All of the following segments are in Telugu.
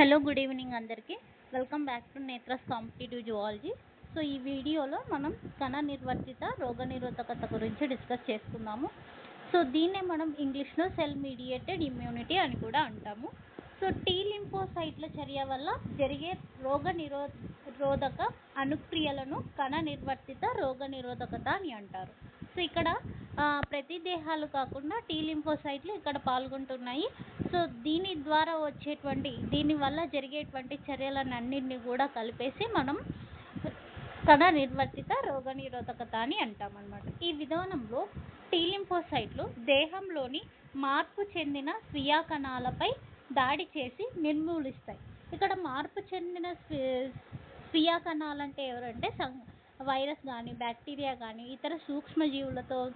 హలో గుడ్ ఈవినింగ్ అందరికీ. Welcome back to Netra's competitive zoology. So ఈ వీడియోలో మనం కణ నిర్వర్తిత రోగనిరోధకత గురించి డిస్కస్ చేసుకుందాము సో దీన్నే మనం ఇంగ్లీష్లో సెల్ మీడియేటెడ్ ఇమ్యూనిటీ అని కూడా అంటాము. సో టీ లింఫోసైట్ల చర్య వల్ల జరిగే రోగ నిరో రోధక అనుక్రియలను కణ నిర్వర్తిత రోగ నిరోధకత అని అంటారు. సో ఇక్కడ ప్రతి దేహాలు కాకుండా టీ లింఫోసైట్లు ఇక్కడ పాల్గొంటున్నాయి. సో దీని ద్వారా వచ్చేటువంటి దీనివల్ల జరిగేటువంటి చర్యలన్నింటినీ కూడా కలిపేసి మనం కణ నిర్వర్తిత రోగ నిరోధకత అని అంటాం అనమాట ఈ విధానంలో టీలింఫోసైట్లు దేహంలోని మార్పు చెందిన స్వీయ కణాలపై దాడి చేసి నిర్మూలిస్తాయి. ఇక్కడ మార్పు చెందిన స్వీ- స్వీయ అంటే ఎవరంటే సం- వైరస్ కానీ బ్యాక్టీరియా కానీ ఇతర సూక్ష్మజీవులతో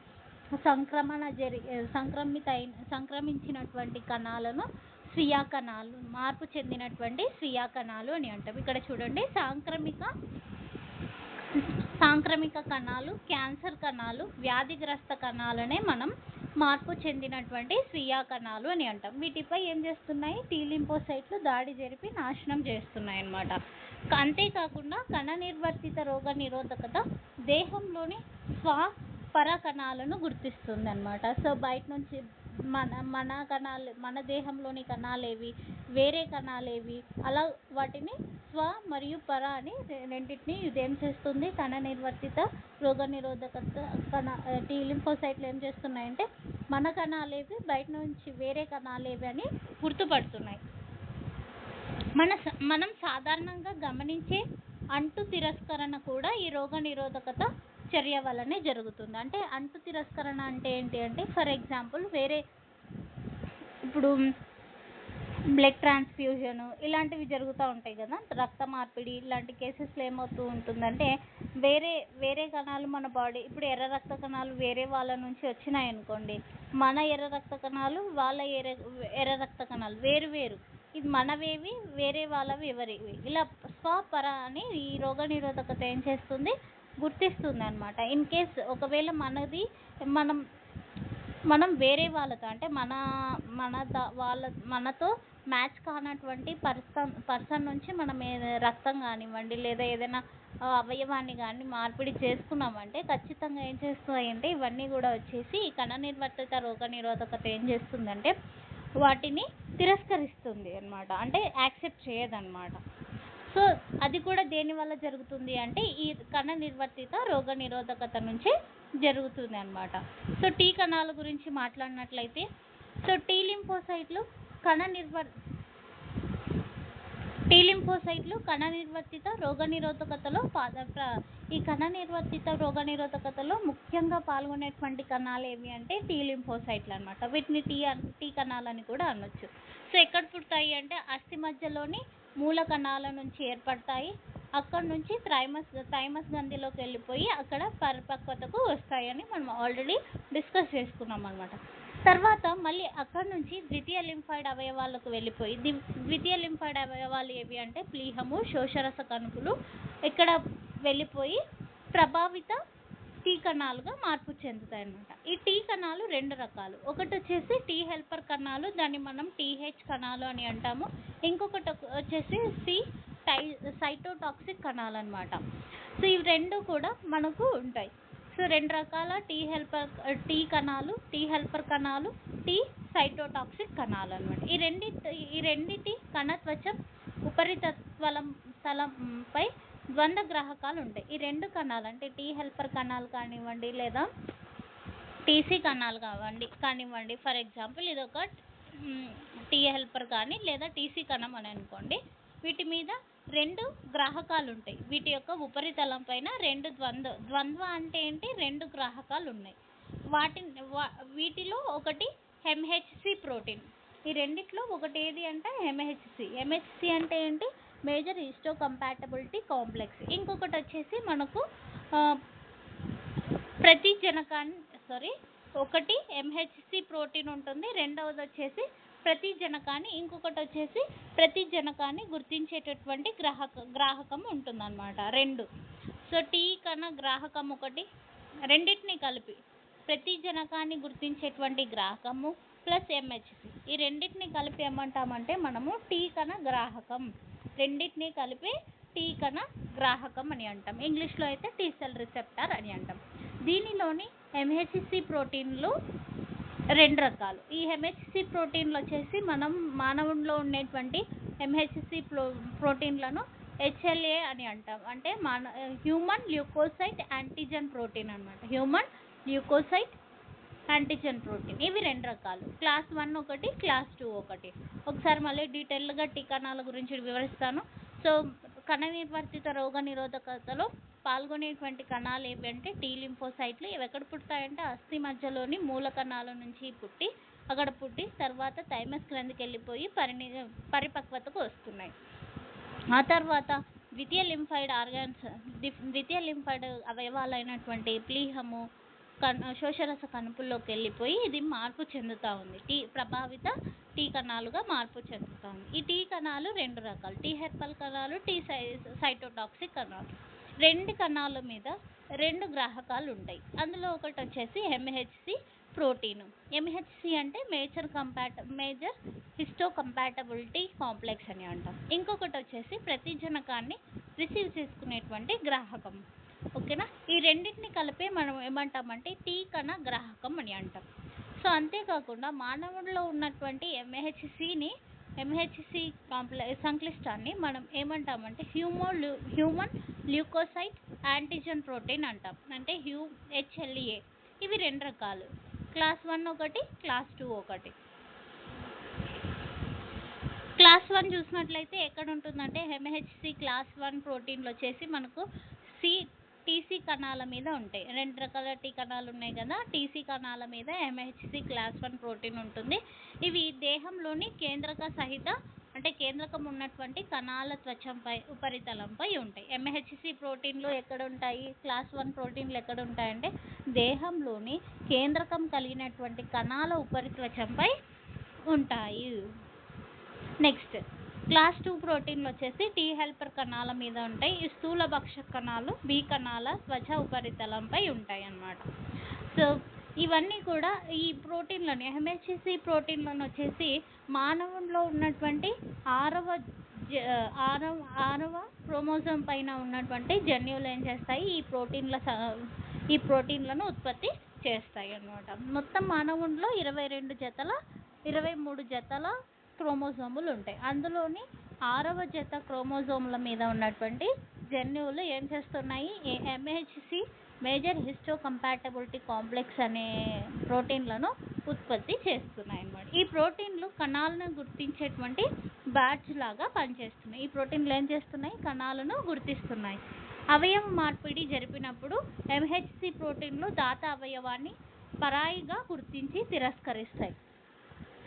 సంక్రమణ జరి సంక్రమిత అయిన సంక్రమించినటువంటి కణాలను స్వీయ కణాలు మార్పు చెందినటువంటి స్వీయ కణాలు అని అంటాం. ఇక్కడ చూడండి సాంక్రమిక సాంక్రమిక కణాలు క్యాన్సర్ కణాలు వ్యాధిగ్రస్త కణాలనే మనం మార్పు చెందినటువంటి స్వీయ కణాలు అని అంటాం. వీటిపై ఏం చేస్తున్నాయి? టీలింపోసైట్లు దాడి జరిపి నాశనం చేస్తున్నాయి అన్నమాట అంతేకాకుండా కణ నిర్వర్తిత రోగ నిరోధకత దేహంలోని స్వ పర కణాలను గుర్తిస్తుంది అనమాట సో బయట నుంచి మన మన కణాలు మన దేహంలోని కణాలు ఏవి వేరే కణాలు ఏవి అలా వాటిని స్వ మరియు పర అని రె- ఇది ఏం చేస్తుంది? కణ నిర్వర్తిత రోగ నిరోధకత కణ టీ లింఫోసైట్లు ఏం చేస్తున్నాయంటే మన కణాలు ఏవి బయట నుంచి వేరే కణాలు ఏవి అని గుర్తుపడుతున్నాయి. మన మనం సాధారణంగా గమనించే అంటు తిరస్కరణ కూడా ఈ రోగ నిరోధకత చర్య వల్లనే జరుగుతుంది. అంటే అంటు తిరస్కరణ అంటే ఏంటి అంటే ఫర్ ఎగ్జాంపుల్ వేరే ఇప్పుడు బ్లడ్ ట్రాన్స్ఫ్యూజన్ ఇలాంటివి జరుగుతూ ఉంటాయి కదా రక్త మార్పిడి ఇలాంటి కేసెస్లో ఏమవుతూ ఉంటుందంటే వేరే వేరే కణాలు మన బాడీ ఇప్పుడు ఎర్ర రక్త కణాలు వేరే వాళ్ళ నుంచి వచ్చినాయి అనుకోండి మన ఎర్ర రక్త కణాలు వాళ్ళ ఎర్ర ఎర్ర రక్త కణాలు వేరు వేరు. ఇది మనవేవి వేరే వాళ్ళవి ఎవరివి? ఇలా స్వపర అని ఈ రోగ నిరోధకత ఏం చేస్తుంది? గుర్తిస్తుంది అనమాట ఇన్ కేస్ ఒకవేళ మనది మనం మనం వేరే వాళ్ళతో అంటే మన మన ద- వాళ్ళ మనతో మ్యాచ్ కానటువంటి పర్సన్ పర్సన్ నుంచి మనం ఏ- రక్తం కానివ్వండి లేదా ఏదైనా అవయవాన్ని కానీ మార్పిడి చేసుకున్నామంటే ఖచ్చితంగా ఏం చేస్తాయంటే ఇవన్నీ కూడా వచ్చేసి ఈ కణ నిర్వర్తిత రోగ నిరోధకత ఏం చేస్తుందంటే వాటిని తిరస్కరిస్తుంది అన్నమాట. అంటే యాక్సెప్ట్ చేయదన్నమాట. సో అది కూడా దేని వల్ల జరుగుతుంది అంటే ఈ కణ నిర్వర్తిత రోగ నిరోధకత నుంచి జరుగుతుంది అన్నమాట. సో టీ కణాల గురించి మాట్లాడినట్లయితే సో టీ లింఫోసైట్లు కణ నిర్వర్ టీ లింఫోసైట్లు కణ నిర్వర్తిత రోగ నిరోధకతలో ఈ కణ నిర్వర్తిత రోగ నిరోధకతలో ముఖ్యంగా పాల్గొనేటువంటి కణాలు ఏవి అంటే టీ లింఫోసైట్లు అన్నమాట. వీటిని టీ టీ కణాలని కూడా అనొచ్చు. సో ఎక్కడ పుడతాయి అంటే అస్థి మధ్యలోని మూల కణాల నుంచి ఏర్పడతాయి. అక్కడ నుంచి థైమస్ థైమస్ గంధిలోకి వెళ్ళిపోయి అక్కడ పరిపక్వతకు వస్తాయని మనం ఆల్రెడీ డిస్కస్ చేసుకున్నాం అనమాట తర్వాత మళ్ళీ అక్కడ నుంచి ద్వితీయ లింఫాయిడ్ అవయవాలకు వెళ్ళిపోయి ది- ద్వితీయ లింఫాయిడ్ అవయవాలు ఏవి అంటే ప్లీహము శోషరస కణుపులు ఇక్కడ వెళ్ళిపోయి ప్రభావిత టీ కణాలుగా మార్పు చెందుతాయి అన్నమాట ఈ టీ కణాలు రెండు రకాలు. ఒకటి వచ్చేసి టీ హెల్పర్ కణాలు దాన్ని మనం టీహెచ్ కణాలు అని అంటాము. ఇంకొకటి వచ్చేసి సి టై సైటోటాక్సిక్ కణాలు అనమాట సో ఇవి రెండు కూడా మనకు ఉంటాయి. సో రెండు రకాల టీ హెల్పర్ టీ కణాలు టీ హెల్పర్ కణాలు టీ సైటోటాక్సిక్ కణాలు అన్నమాట ఈ రెండింటి ఈ రెండిటి కణత్వచం ఉపరితత్వలం తలంపై ద్వంద్వ గ్రాహకాలు ఉంటాయి ఈ రెండు కణాలు అంటే టీ హెల్పర్ కణాలు కానివ్వండి లేదా టీసీ కణాలు కావండి కానివ్వండి. ఫర్ ఎగ్జాంపుల్ ఇది ఒక టీ హెల్పర్ కానీ లేదా టీసీ కణం అని అనుకోండి. వీటి మీద రెండు గ్రాహకాలు ఉంటాయి వీటి యొక్క ఉపరితలం పైన రెండు ద్వంద్వ ద్వంద్వ అంటే ఏంటి? రెండు గ్రాహకాలు ఉన్నాయి వాటి వా- వీటిలో ఒకటి ఎంహెచ్సి ప్రోటీన్. ఈ రెండిట్లో ఒకటి ఏది అంటే ఎంహెచ్సి ఎంహెచ్సి అంటే ఏంటి? Major histocompatibility complex. ఇంకొకటి వచ్చేసి మనకు ప్రతి జనకాన్ని సారీ ఒకటి ఎంహెచ్సి ప్రోటీన్ ఉంటుంది. రెండవది వచ్చేసి ప్రతి జనకాన్ని ఇంకొకటి వచ్చేసి ప్రతి జనకాన్ని గుర్తించేటటువంటి గ్రాహక గ్రాహకం ఉంటుందన్నమాట. రెండు. సో టీ కన్నా గ్రాహకం ఒకటి. రెండింటిని కలిపి ప్రతి జనకాన్ని గుర్తించేటువంటి గ్రాహకము ప్లస్ ఎంహెచ్సి ఈ రెండింటిని కలిపి ఏమంటామంటే మనము టీ కణ గ్రాహకం. రెండింటినీ కలిపి టీ కణ గ్రాహకం అని అంటాం. ఇంగ్లీష్లో అయితే టీ సెల్ రిసెప్టర్ అని అంటాం. దీనిలోని ఎంహెచ్సి ప్రోటీన్లు రెండు రకాలు. ఈ ఎంహెచ్సి ప్రోటీన్లు వచ్చేసి మనం మానవుల్లో ఉండేటువంటి ఎంహెచ్సి ప్రో ప్రోటీన్లను హెచ్ఎల్ఏ అని అంటాం. అంటే మన హ్యూమన్ ల్యూకోసైట్ యాంటీజెన్ ప్రోటీన్ అనమాట హ్యూమన్ ల్యూకోసైట్ యాంటిజెన్ ప్రోటీన్ ఇవి రెండు రకాలు. క్లాస్ వన్ ఒకటి క్లాస్ టూ ఒకటి. ఒకసారి మళ్ళీ డీటెయిల్గా టీకాణాల గురించి వివరిస్తాను. సో కణ నిర్వర్తిత రోగ నిరోధకతలో పాల్గొనేటువంటి కణాలు ఏవి అంటే టీ లింఫోసైట్లు ఇవి ఎక్కడ పుడతాయంటే అస్థి మధ్యలోని మూల కణాల నుంచి పుట్టి అక్కడ పుట్టి తర్వాత థైమస్ క్రిందికి వెళ్ళిపోయి పరిణి పరిపక్వతకు వస్తున్నాయి. ఆ తర్వాత ద్వితీయ లింఫైడ్ ఆర్గాన్స్ ద్వితీయ లింఫైడ్ అవయవాలైనటువంటి ప్లీహము కణ శోషరస కణుపుల్లోకి వెళ్ళిపోయి ఇది మార్పు చెందుతూ ఉంది. టీ ప్రభావిత టీ కణాలుగా మార్పు చెందుతూ ఉంది. ఈ టీ కణాలు రెండు రకాలు. టీ హెర్పల్ కణాలు టీ సై సైటోటాక్సిక్ కణాలు. రెండు కణాల మీద రెండు గ్రాహకాలు ఉంటాయి అందులో ఒకటి వచ్చేసి ఎంహెచ్సి ప్రోటీన్. ఎంహెచ్సి అంటే major compat major histocompatibility complex అని అంటాం. ఇంకొకటి వచ్చేసి ప్రతి జనకాన్ని రిసీవ్ చేసుకునేటువంటి గ్రాహకం. ఓకేనా? ఈ రెండింటిని కలిపే మనం ఏమంటామంటే టీకన గ్రాహకం అని అంటాం. సో అంతేకాకుండా మానవుడిలో ఉన్నటువంటి ఎంహెచ్సిని ఎంహెచ్సి కాంప్లె సంక్లిష్టాన్ని మనం ఏమంటామంటే హ్యూమో హ్యూమన్ ల్యూకోసైట్ యాంటీజెన్ ప్రోటీన్ అంటాం. అంటే హ్యూ హెచ్ఎల్ఏ ఇవి రెండు రకాలు. క్లాస్ వన్ ఒకటి క్లాస్ టూ ఒకటి. క్లాస్ వన్ చూసినట్లయితే ఎక్కడ ఉంటుందంటే ఎంహెచ్సి క్లాస్ వన్ ప్రోటీన్లు వచ్చేసి మనకు సి టీసీ కణాల మీద ఉంటాయి. రెండు రకాల టీ కణాలు ఉన్నాయి కదా టీసీ కణాల మీద ఎంహెచ్సి క్లాస్ వన్ ప్రోటీన్ ఉంటుంది. ఇవి దేహంలోని కేంద్రక సహిత అంటే కేంద్రకం ఉన్నటువంటి కణాల త్వచంపై ఉపరితలంపై ఉంటాయి. ఎంహెచ్సి ప్రోటీన్లు ఎక్కడ ఉంటాయి? క్లాస్ వన్ ప్రోటీన్లు ఎక్కడ ఉంటాయంటే దేహంలోని కేంద్రకం కలిగినటువంటి కణాల ఉపరిత్వచంపై ఉంటాయి. నెక్స్ట్ క్లాస్ టూ ప్రోటీన్లు వచ్చేసి టీ హెల్పర్ కణాల మీద ఉంటాయి. ఈ స్థూల భక్ష కణాలు బి కణాల త్వచ ఉపరితలంపై ఉంటాయి అన్నమాట సో ఇవన్నీ కూడా ఈ ప్రోటీన్లను ఎంహెచ్సి ప్రోటీన్లను వచ్చేసి మానవుల్లో ఉన్నటువంటి ఆరవ జ- ఆరవ ఆరవ క్రోమోజోమ్ పైన ఉన్నటువంటి జన్యువులు ఏం చేస్తాయి? ఈ ప్రోటీన్ల స- ఈ ప్రోటీన్లను ఉత్పత్తి చేస్తాయి అన్నమాట మొత్తం మానవుల్లో ఇరవై రెండు జతల ఇరవై మూడు జతల క్రోమోజోములు ఉంటాయి. అందులోని ఆరవ జత క్రోమోజోముల మీద ఉన్నటువంటి జన్యువులు ఏం చేస్తున్నాయి? MHC major histocompatibility complex అనే ప్రోటీన్లను ఉత్పత్తి చేస్తున్నాయి అన్నమాట. ఈ ప్రోటీన్లు కణాలను గుర్తించేటువంటి బ్యాడ్జ్ లాగా పనిచేస్తున్నాయి. ఈ ప్రోటీన్లు ఏం చేస్తున్నాయి? కణాలను గుర్తిస్తున్నాయి. అవయవ మార్పిడి జరిపినప్పుడు ఎంహెచ్సి ప్రోటీన్లు దాత అవయవాన్ని పరాయిగా గుర్తించి తిరస్కరిస్తాయి.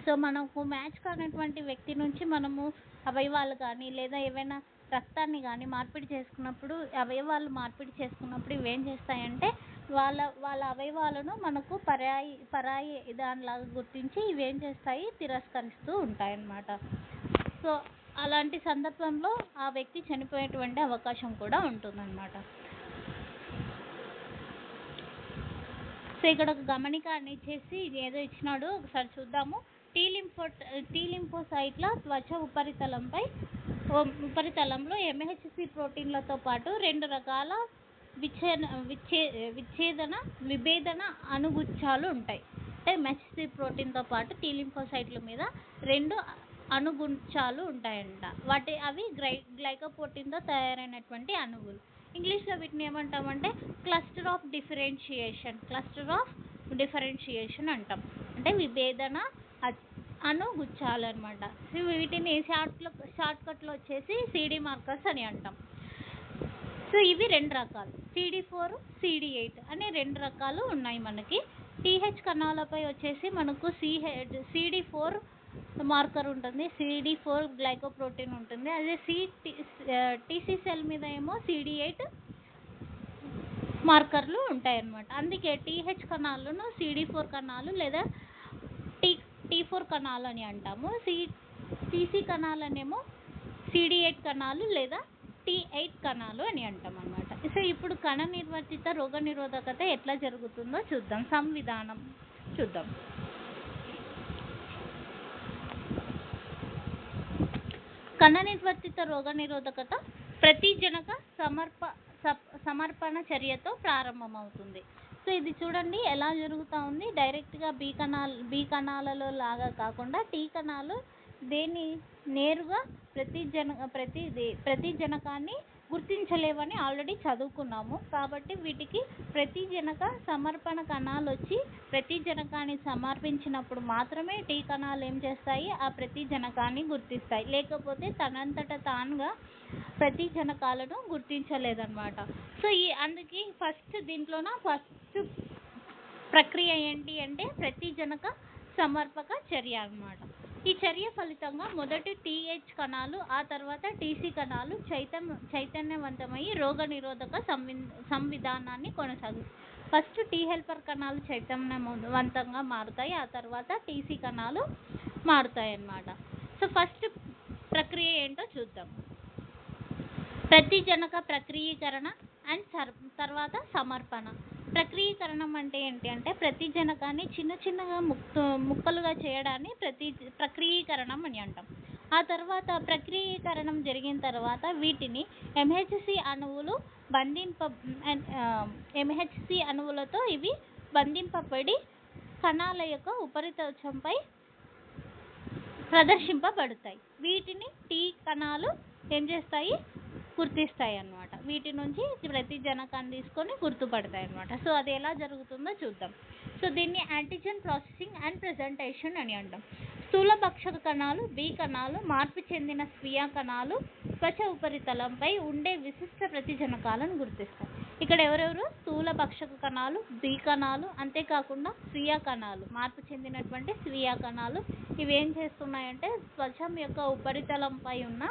సో మనకు మ్యాచ్ కానటువంటి వ్యక్తి నుంచి మనము అవయవాలు కానీ లేదా ఏవైనా రక్తాన్ని కానీ మార్పిడి చేసుకున్నప్పుడు అవయవాలు మార్పిడి చేసుకున్నప్పుడు ఇవేం చేస్తాయంటే వాళ్ళ వాళ్ళ అవయవాలను మనకు పరాయి పరాయి దానిలాగా గుర్తించి ఇవేం చేస్తాయి? తిరస్కరిస్తూ ఉంటాయన్నమాట. సో అలాంటి సందర్భంలో ఆ వ్యక్తి చనిపోయేటువంటి అవకాశం కూడా ఉంటుందన్నమాట. సో ఇక్కడ ఒక గమనిక అని ఇచ్చేసి ఏదో ఇచ్చినాడు. ఒకసారి చూద్దాము. టీ లింఫో టీ లింఫోసైట్ల త్వచ ఉపరితలంపై ఉపరితలంలో ఎంహెచ్సి ప్రోటీన్లతో పాటు రెండు రకాల విచ్ఛేద విచ్ఛే విచ్ఛేదన విభేదన అణుగుచ్చాలు ఉంటాయి అంటే ఎంహెచ్సి ప్రోటీన్తో పాటు టీ లింఫోసైట్ల మీద రెండు అణుగుచ్చాలు ఉంటాయంట వాటి అవి గ్లై గ్లైకోప్రోటీన్తో తయారైనటువంటి అణువులు. ఇంగ్లీష్లో వీటిని ఏమంటామంటే cluster of differentiation cluster of differentiation అంటాం. అంటే విభేదన అ- అణుగుచ్చాలు అనమాట వీటిని షార్ట్లో షార్ట్ కట్లో వచ్చేసి సిడి మార్కర్స్ అని అంటాం. సో ఇవి రెండు రకాలు. సిడి ఫోర్ సిడి ఎయిట్ అనే రెండు రకాలు ఉన్నాయి మనకి. టీహెచ్ కణాలపై వచ్చేసి మనకు సిహె సిడి ఫోర్ మార్కర్ ఉంటుంది. సిడి ఫోర్ గ్లైకోప్రోటీన్ ఉంటుంది. అదే సి టీసీ సెల్ మీద ఏమో సిడి ఎయిట్ మార్కర్లు ఉంటాయన్నమాట. అందుకే టీహెచ్ కణాలను సిడి ఫోర్ కణాలు లేదా టీ ఫోర్ కణాలు అని అంటాము. సి సిసి కణాలనేమో సిడి ఎయిట్ కణాలు లేదా టీ ఎయిట్ కణాలు అని అంటాం అనమాట సో ఇప్పుడు కణ నిర్వర్తిత రోగ నిరోధకత ఎట్లా జరుగుతుందో చూద్దాం. సంవిధానం చూద్దాం. కణ నిర్వర్తిత రోగ నిరోధకత ప్రతిజనక సమర్ప సమర్పణ చర్యతో ప్రారంభమవుతుంది. సో ఇది చూడండి ఎలా జరుగుతూ ఉంది. డైరెక్ట్గా బీ కణాలు బీ కణాలలో లాగా కాకుండా టీ కణాలు దేన్ని నేరుగా ప్రతి జన ప్రతి ప్రతి జనకాన్ని గుర్తించలేవని ఆల్రెడీ చదువుకున్నాము. కాబట్టి వీటికి ప్రతి జనక సమర్పణ కణాలు వచ్చి ప్రతి జనకాన్ని సమర్పించినప్పుడు మాత్రమే టీ కణాలు ఏం చేస్తాయి? ఆ ప్రతి జనకాన్ని గుర్తిస్తాయి. లేకపోతే తనంతట తానుగా ప్రతి జనకాలను గుర్తించలేదన్నమాట. సో ఈ అందుకే ఫస్ట్ దీంట్లోన ఫస్ట్ ప్రక్రియ ఏంటి అంటే ప్రతి జనక సమర్పక చర్య అన్నమాట. ఈ చర్య ఫలితంగా మొదటి టీహెచ్ కణాలు ఆ తర్వాత టీసీ కణాలు చైతన్య చైతన్యవంతమై రోగ నిరోధక సంవి సంవిధానాన్ని కొనసాగిస్తాయి ఫస్ట్ టీ హెల్పర్ కణాలు చైతన్యవంతంగా మారుతాయి ఆ తర్వాత టీసీ కణాలు మారుతాయి అన్నమాట. సో ఫస్ట్ ప్రక్రియ ఏంటో చూద్దాం. ప్రతిజనక ప్రక్రియీకరణ అండ్ సర్ తర్వాత సమర్పణ. ప్రక్రియీకరణం అంటే ఏంటి? అంటే ప్రతి జనకాన్ని చిన్న చిన్నగా ముక్కు ముక్కలుగా చేయడాన్ని ప్రతి ప్రక్రియీకరణం అని అంటాం. ఆ తర్వాత ప్రక్రియీకరణం జరిగిన తర్వాత వీటిని ఎంహెచ్సి అణువులు బంధింప ఎంహెచ్సి అణువులతో ఇవి బంధింపబడి కణాల యొక్క ఉపరితలంపై ప్రదర్శింపబడతాయి. వీటిని టీ కణాలు ఏం చేస్తాయి? గుర్తిస్తాయి అన్నమాట వీటి నుంచి ప్రతి జనకాన్ని తీసుకొని గుర్తుపడతాయి అన్నమాట సో అది ఎలా జరుగుతుందో చూద్దాం. సో దీన్ని యాంటిజెన్ ప్రాసెసింగ్ అండ్ ప్రెజెంటేషన్ అని అంటాం. స్థూల భక్షక కణాలు బి కణాలు మార్పు చెందిన స్వీయ కణాలు త్వచ ఉపరితలంపై ఉండే విశిష్ట ప్రతిజనకాలను గుర్తిస్తాయి. ఇక్కడ ఎవరెవరు? స్థూల భక్షక కణాలు బి కణాలు అంతేకాకుండా స్వీయ కణాలు మార్పు చెందినటువంటి స్వీయ కణాలు. ఇవి ఏం చేస్తున్నాయంటే త్వచం యొక్క ఉపరితలంపై ఉన్న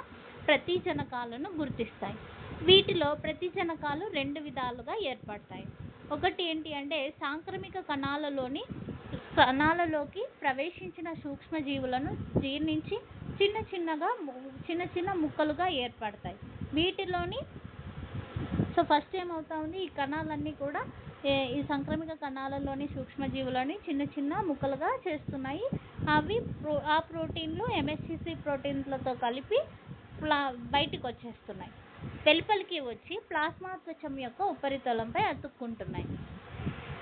ప్రతిజనకాలను గుర్తిస్తాయి. వీటిలో ప్రతిజనకాలు రెండు విధాలుగా ఏర్పడతాయి. ఒకటి ఏంటి అంటే సాంక్రమిక కణాలలోని కణాలలోకి ప్రవేశించిన సూక్ష్మజీవులను జీర్ణించి చిన్న చిన్నగా చిన్న చిన్న ముక్కలుగా ఏర్పడతాయి. వీటిలోని సో ఫస్ట్ ఏమవుతా ఉంది ఈ కణాలన్నీ కూడా ఈ సంక్రమిక కణాలలోని సూక్ష్మజీవులని చిన్న చిన్న ముక్కలుగా చేస్తున్నాయి. అవి ప్రో ఆ ప్రోటీన్లు ఎంఎస్సిసి ప్రోటీన్లతో కలిపి ప్లా బయటికి వచ్చేస్తున్నాయి వెలుపలికి వచ్చి ప్లాస్మా త్వచం యొక్క ఉపరితలంపై అతుక్కుంటున్నాయి.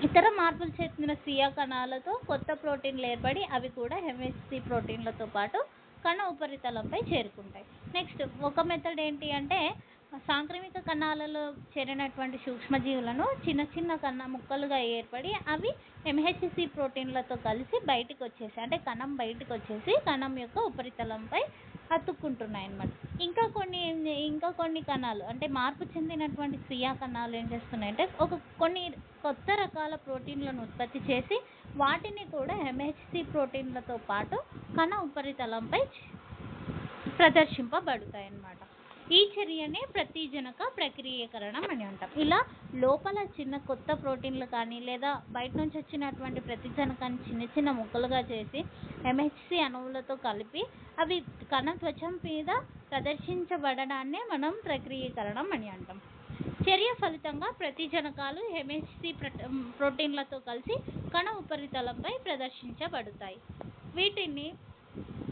ఇతర మార్పులు చెందిన సియా కణాలతో కొత్త ప్రోటీన్లు ఏర్పడి అవి కూడా ఎంఎస్సి ప్రోటీన్లతో పాటు కణ ఉపరితలంపై చేరుకుంటాయి. నెక్స్ట్ ఒక మెథడ్ ఏంటి అంటే సాంక్రమిక కణాలలో చేరినటువంటి సూక్ష్మజీవులను చిన్న చిన్న కణ ముక్కలుగా ఏర్పడి అవి ఎంహెచ్సి ప్రోటీన్లతో కలిసి బయటకు వచ్చేసి అంటే కణం బయటకు వచ్చేసి కణం యొక్క ఉపరితలంపై అతుక్కుంటున్నాయి అన్నమాట ఇంకా కొన్ని ఇంకా కొన్ని కణాలు అంటే మార్పు చెందినటువంటి క్రియా కణాలు ఏం చేస్తున్నాయి అంటే ఒక కొన్ని కొత్త రకాల ప్రోటీన్లను ఉత్పత్తి చేసి వాటిని కూడా ఎంహెచ్సి ప్రోటీన్లతో పాటు కణ ఉపరితలంపై ప్రదర్శింపబడతాయి అన్నమాట ఈ చర్యనే ప్రతిజనక ప్రక్రియకరణం అని అంటాం. ఇలా లోపల చిన్న కొత్త ప్రోటీన్లు కానీ లేదా బయట నుంచి వచ్చినటువంటి ప్రతిజనకాన్ని చిన్న చిన్న ముక్కలుగా చేసి ఎంహెచ్సి అణువులతో కలిపి అవి కణ త్వచం మీద ప్రదర్శించబడడాన్నే మనం ప్రక్రియకరణం అని అంటాం. చర్య ఫలితంగా ప్రతిజనకాలు ఎంహెచ్సి ప్రోటీన్లతో కలిసి కణ ఉపరితలంపై ప్రదర్శించబడతాయి. వీటిని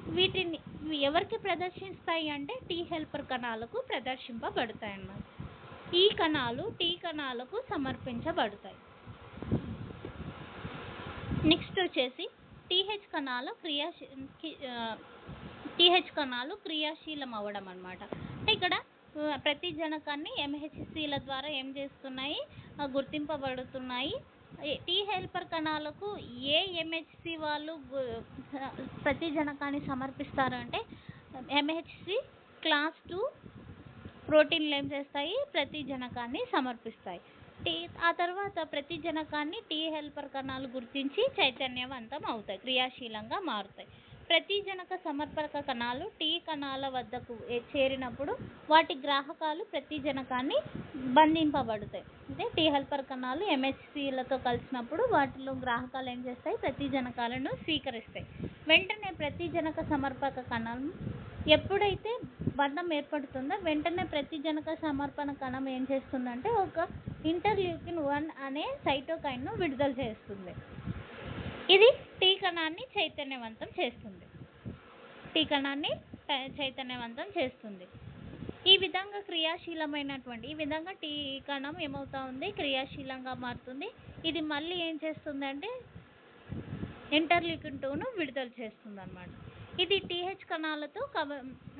వీటిని ఇవి ఎవరికి ప్రదర్శిస్తాయి అంటే టీ హెల్పర్ కణాలకు ప్రదర్శింపబడతాయి అన్నమాట. ఈ కణాలు టీ కణాలకు సమర్పించబడతాయి. నెక్స్ట్ వచ్చేసి టీహెచ్ కణాలు క్రియాశీ టీహెచ్ కణాలు క్రియాశీలం అవ్వడం అనమాట అంటే ఇక్కడ ప్రతి జనకాన్ని ఎంహెచ్సిల ద్వారా ఏం చేస్తున్నాయి? గుర్తింపబడుతున్నాయి. టీ హెల్పర్ కణాలకు ఏ ఎంహెచ్సి వాళ్ళు ప్రతి జనకాన్ని సమర్పిస్తారు అంటే ఎంహెచ్సి క్లాస్ టూ ప్రోటీన్లు ఏం చేస్తాయి? ప్రతి జనకాన్ని సమర్పిస్తాయి. టీ ఆ తర్వాత ప్రతి జనకాన్ని టీ హెల్పర్ కణాలు గుర్తించి చైతన్యవంతం అవుతాయి క్రియాశీలంగా మారుతాయి. ప్రతి జనక సమర్పక కణాలు టీ కణాల వద్దకు చేరినప్పుడు వాటి గ్రాహకాలు ప్రతి జనకాన్ని బంధింపబడతాయి. అంటే టీ హెల్పర్ కణాలు ఎంహెచ్సిలతో కలిసినప్పుడు వాటిలో గ్రాహకాలు ఏం చేస్తాయి? ప్రతి జనకాలను స్వీకరిస్తాయి. వెంటనే ప్రతి జనక సమర్పక కణం ఎప్పుడైతే బంధం ఏర్పడుతుందో వెంటనే ప్రతి జనక సమర్పణ కణం ఏం చేస్తుందంటే ఒక ఇంటర్ల్యూకిన్ వన్ అనే సైటోకైన్ను విడుదల చేస్తుంది. ఇది టీ కణాన్ని చైతన్యవంతం చేస్తుంది. టీ కణాన్ని చైతన్యవంతం చేస్తుంది. ఈ విధంగా క్రియాశీలమైనటువంటి ఈ విధంగా టీ కణం ఏమవుతా ఉంది? క్రియాశీలంగా మారుతుంది. ఇది మళ్ళీ ఏం చేస్తుంది అంటే ఇంటర్లీకిన్ టూను విడుదల చేస్తుంది అనమాట ఇది టీహెచ్ కణాలతో కవ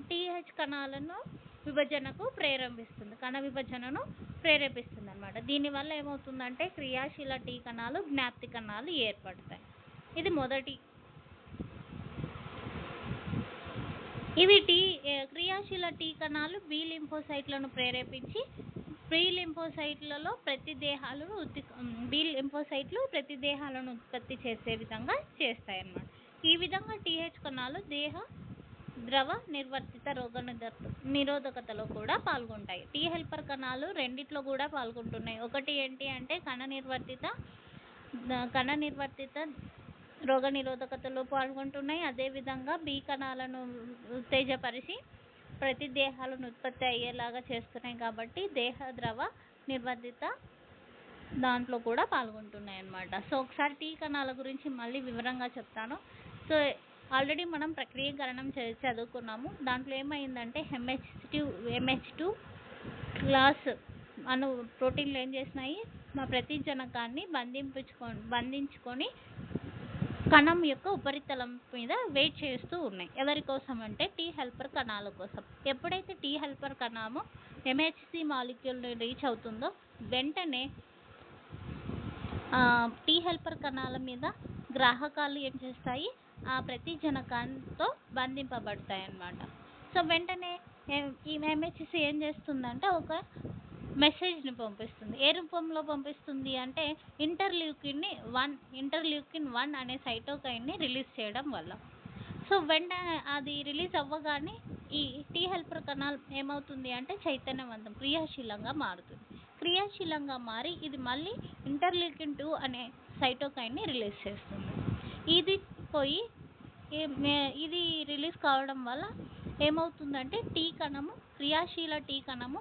టీహెచ్ కణాలను విభజనకు ప్రేరేపిస్తుంది. కణ విభజనను ప్రేరేపిస్తుంది అనమాట దీనివల్ల ఏమవుతుందంటే క్రియాశీల టీ కణాలు జ్ఞాప్తి కణాలు ఏర్పడతాయి. ఇది మొదటి ఇవి టీ క్రియాశీల టీ కణాలు బి లింఫోసైట్లను ప్రేరేపించి బి లింఫోసైట్లలో ప్రతి దేహాలను ఉత్తి బి లింఫోసైట్లు ప్రతి దేహాలను ఉత్పత్తి చేసే విధంగా చేస్తాయి అన్నమాట ఈ విధంగా టీహెచ్ కణాలు దేహ ద్రవ నిర్వర్తిత రోగ నిరోధకతలో కూడా పాల్గొంటాయి. టీ హెల్పర్ కణాలు రెండిట్లో కూడా పాల్గొంటున్నాయి. ఒకటి ఏంటి అంటే కణ నిర్వర్తిత కణ నిర్వర్తిత రోగ నిరోధకతలో పాల్గొంటున్నాయి. అదేవిధంగా బి కణాలను ఉత్తేజపరిచి ప్రతి దేహాలను ఉత్పత్తి అయ్యేలాగా చేస్తున్నాయి కాబట్టి దేహ ద్రవ నిర్బంధిత దాంట్లో కూడా పాల్గొంటున్నాయి అన్నమాట. సో ఒకసారి టీ కణాల గురించి మళ్ళీ వివరంగా చెప్తాను. సో ఆల్రెడీ మనం ప్రక్రియకరణం చ- చదువుకున్నాము. దాంట్లో ఏమైందంటే MH two MH two class అను ప్రోటీన్లు ఏం చేసినాయి? మా ప్రతి జనకాన్ని బంధింపుచుకో బంధించుకొని కణం యొక్క ఉపరితలం మీద వెయిట్ చేస్తూ ఉన్నాయి. ఎవరి కోసం అంటే టీ హెల్పర్ కణాల కోసం. ఎప్పుడైతే టీ హెల్పర్ కణము ఎంహెచ్సి మాలిక్యూల్ని రీచ్ అవుతుందో వెంటనే టీ హెల్పర్ కణాల మీద గ్రాహకాలు ఏం చేస్తాయి? ఆ ప్రతి జనకంతో బంధింపబడతాయి అన్నమాట సో వెంటనే ఈ ఎంహెచ్సి ఏం చేస్తుందంటే ఒక మెసేజ్ని పంపిస్తుంది. ఏ రూపంలో పంపిస్తుంది అంటే ఇంటర్ల్యూకిన్ని వన్ ఇంటర్ల్యూకిన్ వన్ అనే సైటోకైన్ని రిలీజ్ చేయడం వల్ల. సో వెంట అది రిలీజ్ అవ్వగానే ఈ టీ హెల్పర్ కణాలు ఏమవుతుంది అంటే చైతన్యవంతం క్రియాశీలంగా మారుతుంది. క్రియాశీలంగా మారి ఇది మళ్ళీ ఇంటర్లీకిన్ టూ అనే సైటోకైన్ని రిలీజ్ చేస్తుంది. ఇది పోయి ఇది రిలీజ్ కావడం వల్ల ఏమవుతుందంటే టీ కణము క్రియాశీల టీ కణము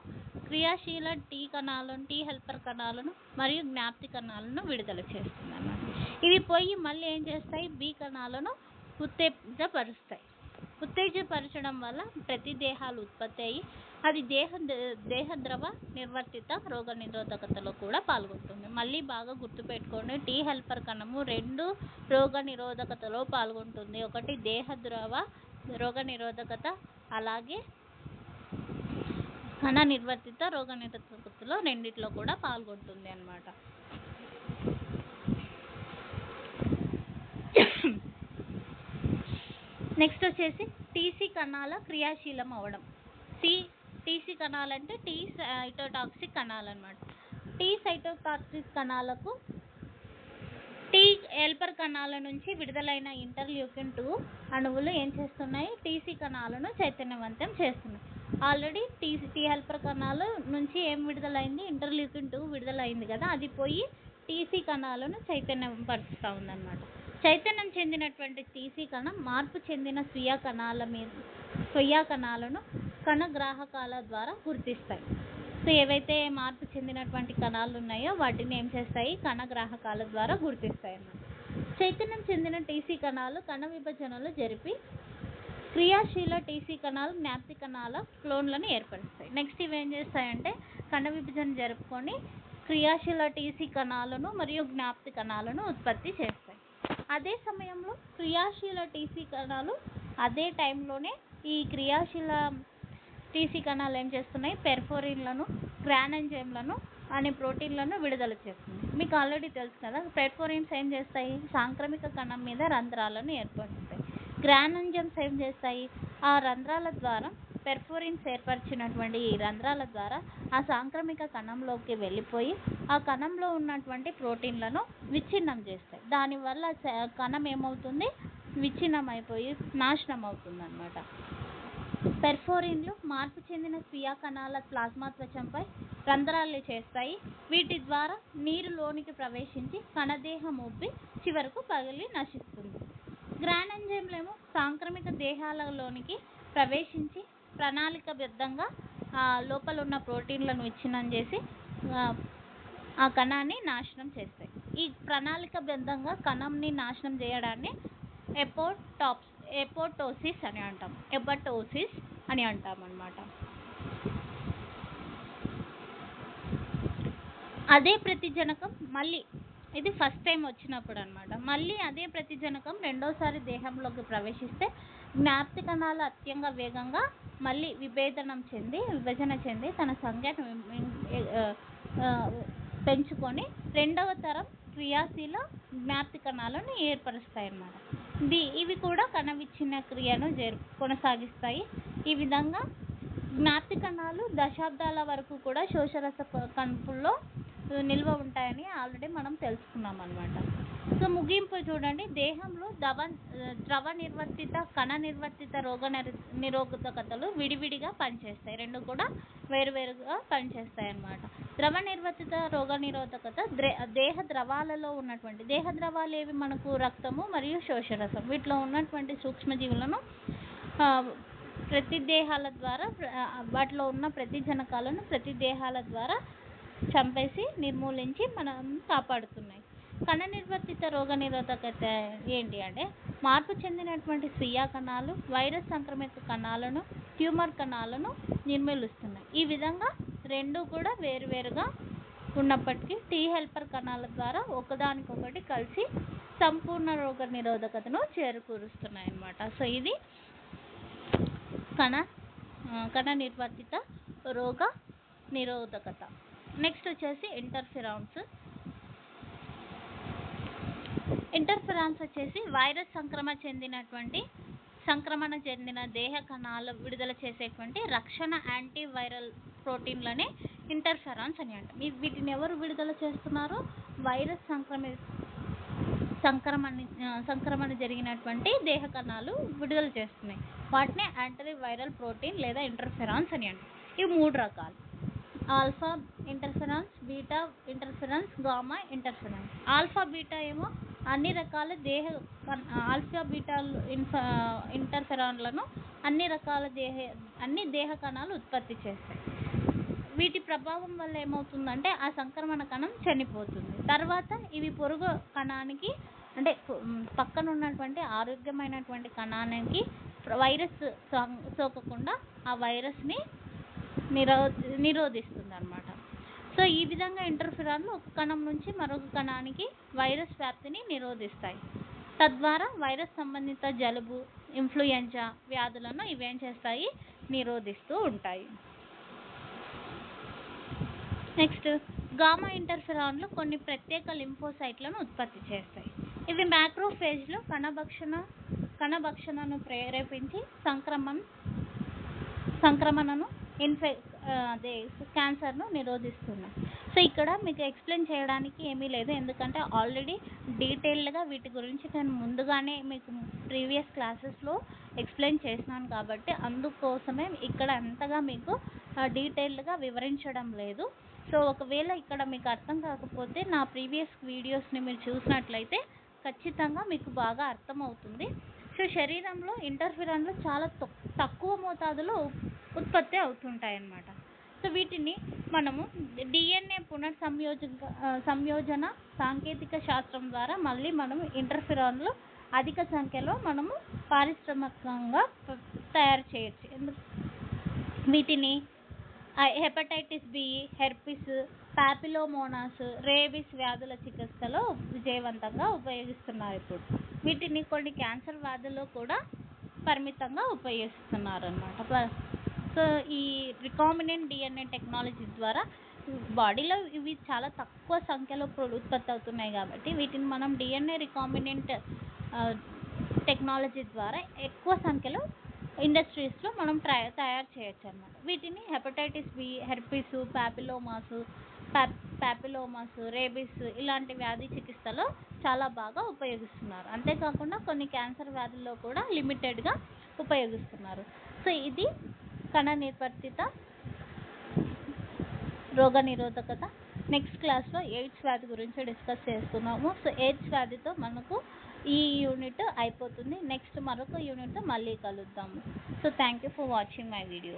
క్రియాశీల టీ కణాలను టీ హెల్పర్ కణాలను మరియు జ్ఞాప్తి కణాలను విడుదల చేస్తుంది అన్నమాట ఇవి పోయి మళ్ళీ ఏం చేస్తాయి? బి కణాలను ఉత్తేజపరుస్తాయి. ఉత్తేజపరచడం వల్ల ప్రతి దేహాలు ఉత్పత్తి అయ్యి అది దేహ దేహ ద్రవ నిర్వర్తిత రోగ నిరోధకతలో కూడా పాల్గొంటుంది. మళ్ళీ బాగా గుర్తుపెట్టుకోండి టీ హెల్పర్ కణము రెండు రోగ నిరోధకతలో పాల్గొంటుంది. ఒకటి దేహ ద్రవ రోగ నిరోధకత అలాగే కణ నిర్వర్తిత రోగ రెండిట్లో కూడా పాల్గొంటుంది అన్నమాట. నెక్స్ట్ వచ్చేసి టీసీ కణాల క్రియాశీలం అవ్వడం టీ టీసీ కణాలంటే టీ సైటోటాక్సిక్ కణాలు అనమాట టీ సైటోటాక్సిక్ కణాలకు టీ హెల్పర్ కణాల నుంచి విడుదలైన ఇంటర్ల్యూకిన్ టూ అణువులు ఏం చేస్తున్నాయి? టీసీ కణాలను చైతన్యవంతం చేస్తున్నాయి. ఆల్రెడీ టీ టీ హెల్పర్ కణాలు నుంచి ఏం విడుదలైంది? ఇంటర్లీకిన్ టూ విడుదలైంది కదా అది పోయి టీసీ కణాలను చైతన్యం పరుస్తూ ఉందన్నమాట. చైతన్యం చెందినటువంటి టీసీ కణం మార్పు చెందిన స్వీయ కణాల మీద స్వీయ కణాలను కణగ్రాహకాల ద్వారా గుర్తిస్తాయి. సో ఏవైతే మార్పు చెందినటువంటి కణాలు ఉన్నాయో వాటిని ఏం చేస్తాయి? కణగ్రాహకాల ద్వారా గుర్తిస్తాయి అన్నమాట. చైతన్యం చెందిన టీసీ కణాలు కణ విభజనలు జరిపి క్రియాశీల టీసీ కణాలు జ్ఞాప్తి కణాల క్లోన్లను ఏర్పరుస్తాయి. నెక్స్ట్ ఇవి ఏం చేస్తాయంటే కణ విభజన జరుపుకొని క్రియాశీల టీసీ కణాలను మరియు జ్ఞాప్తి కణాలను ఉత్పత్తి చేస్తాయి. అదే సమయంలో క్రియాశీల టీసీ కణాలు అదే టైంలోనే ఈ క్రియాశీల టీసీ కణాలు ఏం చేస్తున్నాయి? పెర్ఫోరిన్లను గ్రానంజైమ్లను అనే ప్రోటీన్లను విడుదల చేస్తుంది మీకు ఆల్రెడీ తెలుసు కదా పెర్ఫోరిన్స్ ఏం చేస్తాయి? సాంక్రమిక కణం మీద రంధ్రాలను ఏర్పరుస్తాయి. గ్రానుంజం ఏం చేస్తాయి. ఆ రంధ్రాల ద్వారా పెర్ఫోరిన్స్ ఏర్పరిచినటువంటి ఈ రంధ్రాల ద్వారా ఆ సాంక్రమిక కణంలోకి వెళ్ళిపోయి ఆ కణంలో ఉన్నటువంటి ప్రోటీన్లను విచ్ఛిన్నం చేస్తాయి. దానివల్ల కణం ఏమవుతుంది? విచ్ఛిన్నం అయిపోయి నాశనం అవుతుంది అనమాట పెర్ఫోరిన్లు మార్పు చెందిన స్వీయ కణాల ప్లాస్మా త్వచంపై రంధ్రాలు చేస్తాయి. వీటి ద్వారా నీరు లోనికి ప్రవేశించి కణదేహం ఉబ్బి చివరకు పగిలి నశిస్తుంది. గ్రానంజైమ్లేమో సాంక్రమిక దేహాలలోనికి ప్రవేశించి ప్రణాళికబద్ధంగా ఆ లోపల ఉన్న ప్రోటీన్లను విచ్ఛిన్నం చేసి ఆ, కణాన్ని నాశనం చేస్తాయి. ఈ ప్రణాళికబద్ధంగా కణంని నాశనం చేయడాన్ని ఎపోటాప్స్ ఎపోటోసిస్ అని అంటాం. ఎపటోసిస్ అని అంటాం అన్నమాట అదే ప్రతిజనకం మళ్ళీ ఇది ఫస్ట్ టైం వచ్చినప్పుడు అనమాట మళ్ళీ అదే ప్రతిజనకం రెండోసారి దేహంలోకి ప్రవేశిస్తే జ్ఞాప్తి కణాలు అత్యంత వేగంగా మళ్ళీ విభేదనం చెంది విభజన చెంది తన సంఖ్యను పెంచుకొని రెండవ తరం క్రియాశీల జ్ఞాప్తి కణాలను ఏర్పరుస్తాయి అన్నమాట ది ఇవి కూడా కణ విచ్ఛిన్న క్రియను జరు కొనసాగిస్తాయి. ఈ విధంగా జ్ఞాప్తి కణాలు దశాబ్దాల వరకు కూడా శోషరస ప- కణుపుల్లో నిల్వ ఉంటాయని ఆల్రెడీ మనం తెలుసుకున్నాం అనమాట సో ముగింపు చూడండి. దేహంలో దవ ద్రవ నిర్వర్తిత కణ నిర్వర్తిత రోగ నిరోధకతలు విడివిడిగా పనిచేస్తాయి. రెండు కూడా వేరువేరుగా పనిచేస్తాయి అన్నమాట ద్రవ నిర్వర్తిత రోగ నిరోధకత ద్రే- దేహ ద్రవాలలో ఉన్నటువంటి దేహ ద్రవాలు ఏవి? మనకు రక్తము మరియు శోషరసం. వీటిలో ఉన్నటువంటి సూక్ష్మజీవులను ప్రతి దేహాల ద్వారా వాటిలో ఉన్న ప్రతి జనకాలను ప్రతి దేహాల ద్వారా చంపేసి నిర్మూలించి మనం కాపాడుతున్నాయి. కణ నిర్వర్తిత రోగ నిరోధకత ఏంటి అంటే మార్పు చెందినటువంటి స్వీయ కణాలు వైరస్ సంక్రమిత కణాలను ట్యూమర్ కణాలను నిర్మూలిస్తున్నాయి. ఈ విధంగా రెండు కూడా వేరువేరుగా ఉన్నప్పటికీ టీ హెల్పర్ కణాల ద్వారా ఒకదానికొకటి కలిసి సంపూర్ణ రోగ నిరోధకతను చేరుకూరుస్తున్నాయి అన్నమాట సో ఇది కణ కణ నిర్వర్తిత రోగ నిరోధకత. నెక్స్ట్ వచ్చేసి ఇంటర్ఫిరాన్స్ ఇంటర్ఫిరాన్స్ వచ్చేసి వైరస్ సంక్రమణ చెందినటువంటి సంక్రమణ చెందిన దేహ కణాలు విడుదల చేసేటువంటి రక్షణ యాంటీవైరల్ ప్రోటీన్లని ప్రోటీన్లనే ఇంటర్ఫెరాన్స్ అని అంటాం. వీటిని ఎవరు విడుదల చేస్తున్నారు? వైరస్ సంక్రమి సంక్రమణ సంక్రమణ జరిగినటువంటి దేహ కణాలు విడుదల చేస్తున్నాయి. వాటిని యాంటీ వైరల్ ప్రోటీన్ లేదా ఇంటర్ఫెరాన్స్ అని అంటాం. ఇవి మూడు రకాలు. Alpha interferons beta interferons gamma interferons alpha beta ఏమో అన్ని రకాల దేహ ఆల్ఫా బీటా ఇన్ఫా ఇంటర్ఫెరాన్లను అన్ని రకాల దేహ అన్ని దేహ కణాలు ఉత్పత్తి చేస్తాయి. వీటి ప్రభావం వల్ల ఏమవుతుందంటే ఆ సంక్రమణ కణం చనిపోతుంది. తర్వాత ఇవి పొరుగు కణానికి అంటే పక్కన ఉన్నటువంటి ఆరోగ్యమైనటువంటి కణానికి వైరస్ సో- సోకకుండా ఆ వైరస్ని నిరో నిరోధిస్తుంది అనమాట సో ఈ విధంగా ఇంటర్ఫిరాన్లు ఒక కణం నుంచి మరొక కణానికి వైరస్ వ్యాప్తిని నిరోధిస్తాయి. తద్వారా వైరస్ సంబంధిత జలుబు ఇన్ఫ్లుయెంజా వ్యాధులను ఇవేం చేస్తాయి? నిరోధిస్తూ ఉంటాయి. నెక్స్ట్ గామా ఇంటర్ఫెరాన్లు కొన్ని ప్రత్యేక లింఫోసైట్లను ఉత్పత్తి చేస్తాయి. ఇవి మ్యాక్రోఫేజ్లో కణభక్షణ కణభక్షణను ప్రేరేపించి సంక్రమణ సంక్రమణను ఇన్ఫెక్ అదే క్యాన్సర్ను నిరోధిస్తున్నాయి సో ఇక్కడ మీకు ఎక్స్ప్లెయిన్ చేయడానికి ఏమీ లేదు. ఎందుకంటే ఆల్రెడీ డీటెయిల్డ్గా వీటి గురించి నేను ముందుగానే మీకు ప్రీవియస్ క్లాసెస్లో ఎక్స్ప్లెయిన్ చేసినాను కాబట్టి అందుకోసమే ఇక్కడ అంతగా మీకు డీటెయిల్డ్గా వివరించడం లేదు. సో ఒకవేళ ఇక్కడ మీకు అర్థం కాకపోతే నా ప్రీవియస్ వీడియోస్ని మీరు చూసినట్లయితే ఖచ్చితంగా మీకు బాగా అర్థమవుతుంది. సో శరీరంలో ఇంటర్ఫిరాన్లు చాలా తక్కువ మోతాదులో ఉత్పత్తి అవుతుంటాయి అన్నమాట సో వీటిని మనము డిఎన్ఏ పునర్సంయోజక సంయోజన సాంకేతిక శాస్త్రం ద్వారా మళ్ళీ మనము ఇంటర్ఫిరాన్లు అధిక సంఖ్యలో మనము పారిశ్రామికంగా తయారు చేయొచ్చు. ఎందుకు వీటిని hepatitis B herpes papillomas rabies వ్యాధుల చికిత్సలో విజయవంతంగా ఉపయోగిస్తున్నారు ఇప్పుడు. వీటిని కొన్ని క్యాన్సర్ వ్యాధుల్లో కూడా పరిమితంగా ఉపయోగిస్తున్నారు అన్నమాట ఈ రికామినెంట్ డిఎన్ఏ టెక్నాలజీ ద్వారా బాడీలో ఇవి చాలా తక్కువ సంఖ్యలో ఉత్పత్తి అవుతున్నాయి కాబట్టి వీటిని మనం డిఎన్ఏ రికామినెంట్ టెక్నాలజీ ద్వారా ఎక్కువ సంఖ్యలో ఇండస్ట్రీస్లో మనం ట్రై తయారు చేయొచ్చు అన్నమాట. వీటిని hepatitis B herpes papillomas papillomas rabies ఇలాంటి వ్యాధి చికిత్సలో చాలా బాగా ఉపయోగిస్తున్నారు. అంతేకాకుండా కొన్ని క్యాన్సర్ వ్యాధుల్లో కూడా లిమిటెడ్గా ఉపయోగిస్తున్నారు. సో ఇది కణ నిర్వర్తిత రోగ నిరోధకత నెక్స్ట్ క్లాస్లో ఎయిడ్స్ వ్యాధి గురించి డిస్కస్ చేస్తున్నాము. సో ఎయిడ్స్ వ్యాధితో మనకు ఈ యూనిట్ అయిపోతుంది. నెక్స్ట్ మరొక యూనిట్తో మళ్ళీ కలుద్దాము. So thank you for watching my video